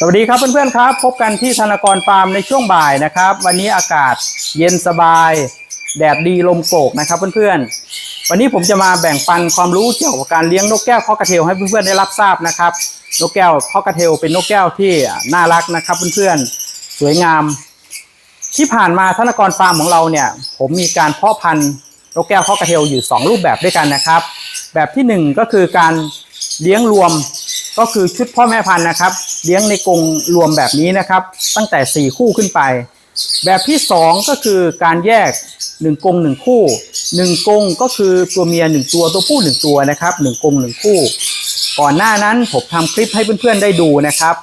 สวัสดีครับเพื่อนๆครับ พบกันที่ธนากรฟาร์มในช่วงบ่ายนะครับ วันนี้อากาศเย็นสบาย แดดดีลมโกกนะครับเพื่อนๆ วันนี้ผมจะมาแบ่งปันความรู้เกี่ยวกับการเลี้ยงนกแก้วคอกระเทลให้เพื่อนๆได้รับทราบนะครับนกแก้วคอกระเทลเป็นนกแก้วที่น่ารักนะครับเพื่อนๆสวยงาม ที่ผ่านมาธนากรฟาร์มของเราเนี่ย ผมมีการเพาะพันธุ์นกแก้วคอกระเทลอยู่ 2 รูปแบบด้วยกันนะครับ แบบที่ 1 ก็คือการเลี้ยงรวมก็คือชุดพ่อแม่พันธุ์นะครับ เลี้ยงในกรงรวมแบบนี้นะครับ ตั้งแต่ 4 คู่ขึ้นไป แบบที่ 2 ก็คือการแยก 1กรง1คู่ 1กรงก็คือตัวเมีย 1 ตัวตัวผู้ 1 ตัวนะครับ1กรง1คู่ ก่อนหน้านั้นผมทำคลิปให้เพื่อนๆได้ดูนะครับ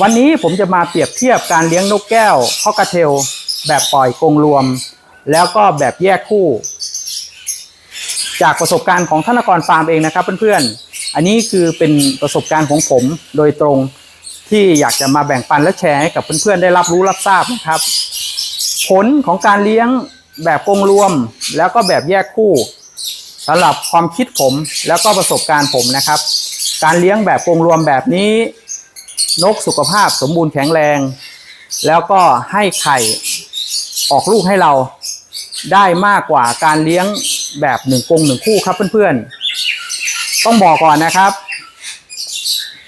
วันนี้ผมจะมาเปรียบเทียบการเลี้ยงนกแก้วคอกระเทล แบบปล่อยกรงรวม แล้วก็แบบแยกคู่ จากประสบการณ์ของธนกรฟาร์มเองนะครับเพื่อนๆ อันนี้คือเป็นประสบการณ์ของผมโดยตรงที่อยากจะมาแบ่งปันและแชร์ให้กับเพื่อนๆได้รับรู้รับทราบนะครับ ผลของการเลี้ยงแบบกงรวม แล้วก็แบบแยกคู่สำหรับความคิดผมแล้วก็ประสบการณ์ผมนะครับ การเลี้ยงแบบกงรวมแบบนี้ นกสุขภาพสมบูรณ์แข็งแรง แล้วก็ให้ไข่ออกลูกให้เราได้มากกว่าการเลี้ยงแบบหนึ่งกงหนึ่งคู่ครับเพื่อนๆ ต้องบอกก่อนนะครับ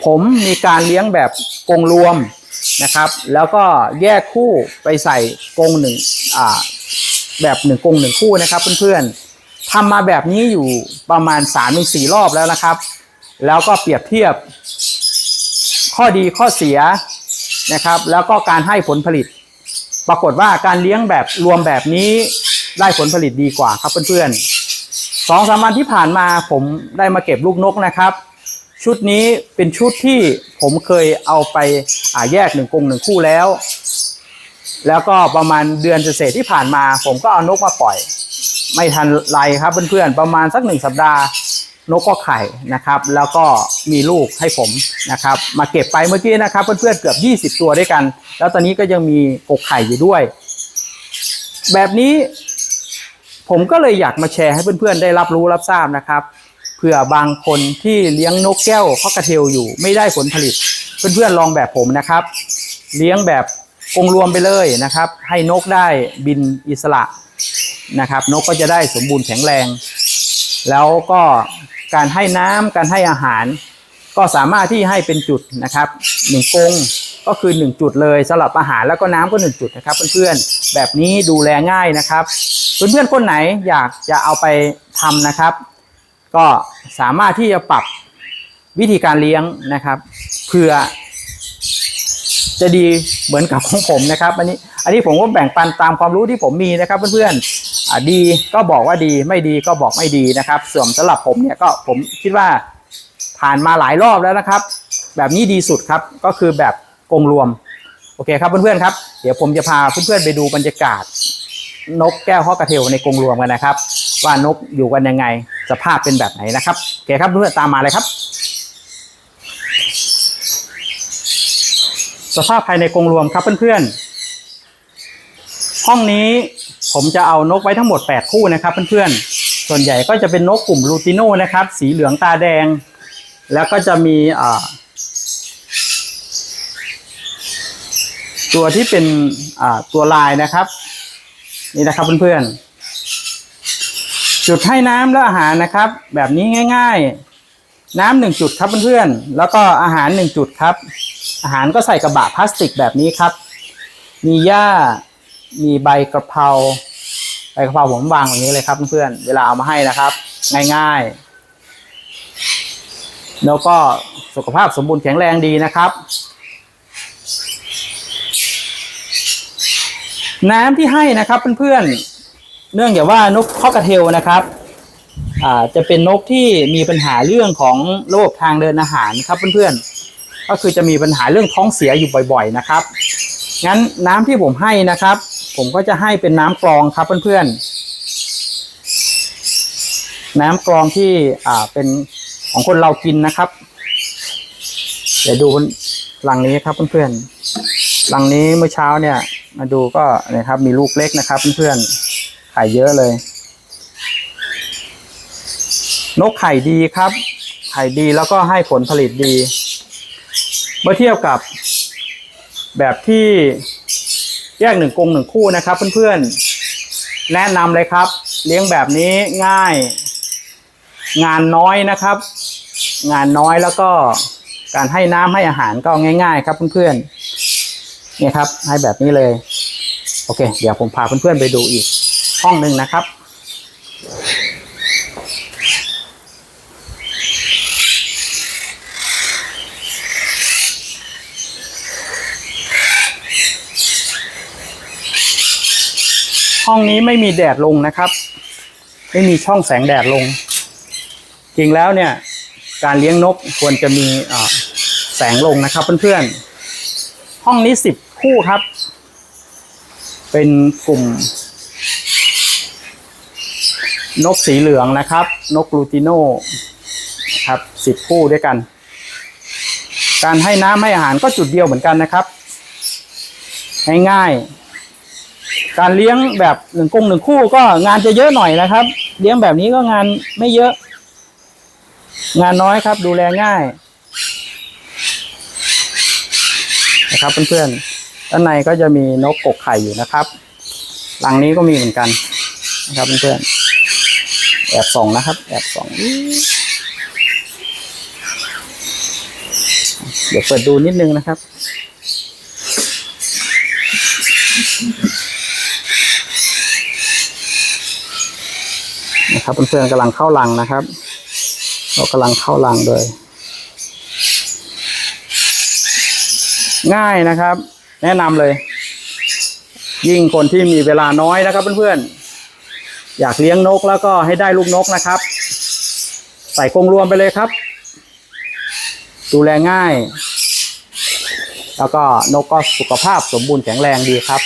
ผมมีการเลี้ยงแบบกรงรวมนะครับ แล้วก็แยกคู่ไปใส่กรงหนึ่งแบบหนึ่งกรงหนึ่งคู่นะครับเพื่อนๆทำมาแบบนี้อยู่ประมาณ3าถึงสรอบแล้วนะครับ แล้วก็เปรียบเทียบ ข้อดีข้อเสียนะครับ แล้วก็การให้ผลผลิต ปรากฏว่าการเลี้ยงแบบรวมแบบนี้ได้ผลผลิตดีกว่าครับเพื่อนๆ สองสามวันที่ผ่านมาผมได้มาเก็บลูกนกนะครับ ชุดนี้เป็นชุดที่ผมเคยเอาไปอ่าแยกหนึ่งกรงหนึ่งคู่แล้ว แล้วก็ประมาณเดือนเศษที่ผ่านมา ผมก็เอานกมาปล่อย ไม่ทันไรครับเพื่อนๆประมาณสักหนึ่งสัปดาห์ นกก็ไข่นะครับ แล้วก็มีลูกให้ผมนะครับ มาเก็บไปเมื่อกี้นะครับเพื่อนๆเกือบ 20 ตัวด้วยกัน แล้วตอนนี้ก็ยังมีกกไข่อยู่ด้วย แบบนี้ ผมก็เลยอยากมาแชร์ให้เพื่อนๆ ได้รับรู้รับทราบนะครับ เผื่อบางคนที่เลี้ยงนกแก้วคอกระเทลอยู่ไม่ได้ผลผลิต เพื่อนๆลองแบบผมนะครับ เลี้ยงแบบกรงรวมไปเลยนะครับ ให้นกได้บินอิสระนะครับ นกก็จะได้สมบูรณ์แข็งแรง แล้วก็การให้น้ำการให้อาหาร ก็สามารถที่ให้เป็นจุดนะครับหนึ่งกง ก็คือ 1 จุดเลยสำหรับอาหารแล้วก็น้ำก็ 1 จุดนะครับเพื่อนๆแบบนี้ดูแลง่ายนะครับ เพื่อนๆคนไหนอยากจะเอาไปทำนะครับ ก็สามารถที่จะปรับวิธีการเลี้ยงนะครับเพื่อจะดีเหมือนกับของผมนะครับอันนี้อันนี้ผมก็แบ่งปันตามความรู้ที่ผมมีนะครับเพื่อนๆดีก็บอกว่าดีไม่ดีก็บอกไม่ดีนะครับ ส่วนสำหรับผมเนี่ยก็ผมคิดว่าผ่านมาหลายรอบแล้วนะครับ แบบนี้ดีสุดครับก็คือแบบ กรงรวม โอเคครับเพื่อนๆครับ เดี๋ยวผมจะพาเพื่อนๆไปดูบรรยากาศ นกแก้วฮอกกระเทลในกรงรวมกันนะครับ ว่านกอยู่กันยังไง สภาพเป็นแบบไหนนะครับโอเคครับเพื่อนๆตามมาเลยครับ สภาพภายในกรงรวมครับเพื่อนๆห้องนี้ผมจะเอานกไว้ทั้งหมด 8 คู่นะครับเพื่อนๆส่วนใหญ่ก็จะเป็นนกกลุ่มลูติโนนะครับ สีเหลืองตาแดง แล้วก็จะมีอ่า ตัวที่เป็นตัวลายนะครับ นี่นะครับเพื่อนๆจุดให้น้ำและอาหารนะครับ แบบนี้ง่าย ๆ น้ำหนึ่งจุดครับเพื่อนๆแล้วก็อาหารหนึ่งจุดครับ อาหารก็ใส่กระบะพลาสติกแบบนี้ครับ มีหญ้ามีใบกระเพราใบกระเพราผมวางอย่างนี้เลยครับเพื่อนๆเวลาเอามาให้นะครับ ง่ายๆแล้วก็สุขภาพสมบูรณ์แข็งแรงดีนะครับ น้ำที่ให้นะครับเพื่อนๆเนื่องจากว่านกคอกระเทลนะครับอ่าจะเป็นนกที่มีปัญหาเรื่องของระบบทางเดินอาหารครับเพื่อนๆ ก็คือจะมีปัญหาเรื่องท้องเสียอยู่บ่อยๆนะครับ งั้นน้ำที่ผมให้นะครับ ผมก็จะให้เป็นน้ำกรองครับเพื่อนๆ น้ำกรองที่อ่าเป็นของคนเรากินนะครับ เดี๋ยวดูหลังนี้ครับเพื่อนๆหลังนี้เมื่อเช้าเนี่ย มาดูก็นี่ยครับมีลูกเล็กนะครับเพื่อนๆไข่เยอะเลย นกไข่ดีครับ ไข่ดีแล้วก็ให้ผลผลิตดี เมื่อเทียบกับแบบที่แยกหนึ่งกรงหนึ่งคู่นะครับเพื่อนๆ แนะนำเลยครับ เลี้ยงแบบนี้ง่าย งานน้อยนะครับ งานน้อยแล้วก็การให้น้ำให้อาหารก็ง่าย ๆ ครับเพื่อนๆ เนี่ยครับ ให้แบบนี้เลย โอเค เดี๋ยวผมพาเพื่อนๆไปดูอีกห้องหนึ่งนะครับ ห้องนี้ไม่มีแดดลงนะครับ ไม่มีช่องแสงแดดลง จริงแล้วเนี่ย การเลี้ยงนกควรจะมีแสงลงนะครับเพื่อนๆห้องนี้สิบ คู่ครับ เป็นกลุ่ม นกสีเหลืองนะครับ นกลูติโน่ครับสิบคู่ด้วยกัน การให้น้ำให้อาหารก็จุดเดียวเหมือนกันนะครับ ง่ายๆ การเลี้ยงแบบหนึ่งกงหนึ่งคู่ก็งานจะเยอะหน่อยนะครับ เลี้ยงแบบนี้ก็งานไม่เยอะ งานน้อยครับดูแลง่ายนะครับเพื่อนๆ ด้านในก็จะมีนกกกไข่อยู่นะครับ หลังนี้ก็มีเหมือนกันนะครับเพื่อนๆแอบส่องนะครับ แอบส่องเดี๋ยวเปิดดูนิดนึงนะครับนะครับเพื่อนๆกำลังเข้ารังนะครับ เรากำลังเข้ารังเลย ง่ายนะครับ แนะนำเลย ยิ่งคนที่มีเวลาน้อยนะครับเพื่อนๆ อยากเลี้ยงนกแล้วก็ให้ได้ลูกนกนะครับ ใส่กรงรวมไปเลยครับ ดูแลง่าย แล้วก็นกก็สุขภาพสมบูรณ์แข็งแรงดีครับ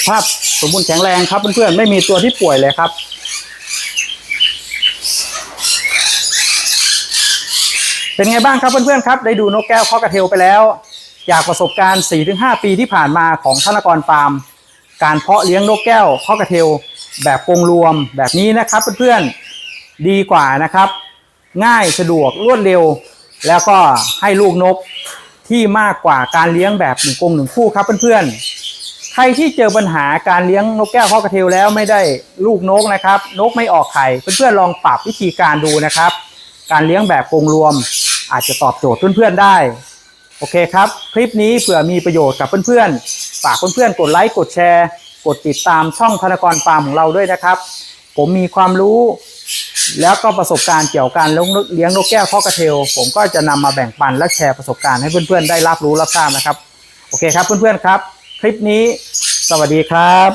ขภาพสมบูรณ์แข็งแรงครับเพื่อนๆไม่มีตัวที่ป่วยเลยครับเป็นไงบ้างครับเพื่อนๆครับ ได้ดูนกแก้วข้อกระเทลไปแล้ว จากประสบการณ์ 4-5 ปีที่ผ่านมาของธนกรฟาร์ม การเพาะเลี้ยงนกแก้วข้อกระเทลแบบกรงรวมแบบนี้นะครับเพื่อนๆดีกว่านะครับ ง่ายสะดวกรวดเร็ว แล้วก็ให้ลูกนกที่มากกว่าการเลี้ยงแบบหนึ่งกรงหนึ่งคู่ครับเพื่อนๆ ใครที่เจอปัญหาการเลี้ยงนกแก้วข้อกระเทลแล้วไม่ได้ลูกนกนะครับ นกไม่ออกไข่เพื่อนๆลองปรับวิธีการดูนะครับ การเลี้ยงแบบกรงรวม อาจจะตอบโจทย์เพื่อนๆได้ โอเคครับ คลิปนี้เผื่อมีประโยชน์กับเพื่อนๆฝากเพื่อนๆกดไลค์กดแชร์ กดติดตามช่องธนกรฟาร์มของเราด้วยนะครับ ผมมีความรู้ แล้วก็ประสบการณ์เกี่ยวกับการเลี้ยงนกเลี้ยงนกแก้วข้อกระเทลผมก็จะนำมาแบ่งปันและแชร์ประสบการณ์ให้เพื่อนๆได้รับรู้รับทราบนะครับ โอเคครับเพื่อนๆครับ คลิปนี้ สวัสดีครับ